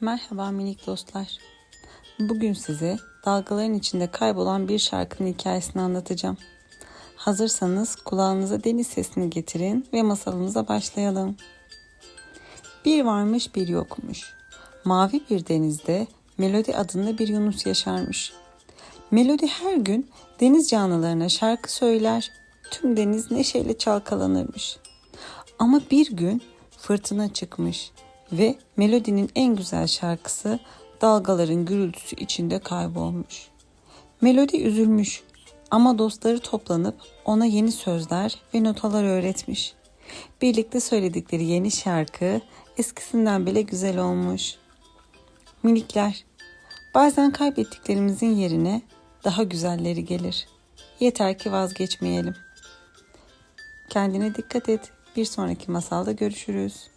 Merhaba minik dostlar. Bugün size dalgaların içinde kaybolan bir şarkının hikayesini anlatacağım. Hazırsanız kulağınıza deniz sesini getirin ve masalımıza başlayalım. Bir varmış bir yokmuş. Mavi bir denizde Melodi adında bir Yunus yaşarmış. Melodi her gün deniz canlılarına şarkı söyler, tüm deniz neşeyle çalkalanırmış. Ama bir gün fırtına çıkmış ve melodinin en güzel şarkısı dalgaların gürültüsü içinde kaybolmuş. Melodi üzülmüş ama dostları toplanıp ona yeni sözler ve notalar öğretmiş. Birlikte söyledikleri yeni şarkı eskisinden bile güzel olmuş. Minikler, bazen kaybettiklerimizin yerine daha güzelleri gelir. Yeter ki vazgeçmeyelim. Kendine dikkat et. Bir sonraki masalda görüşürüz.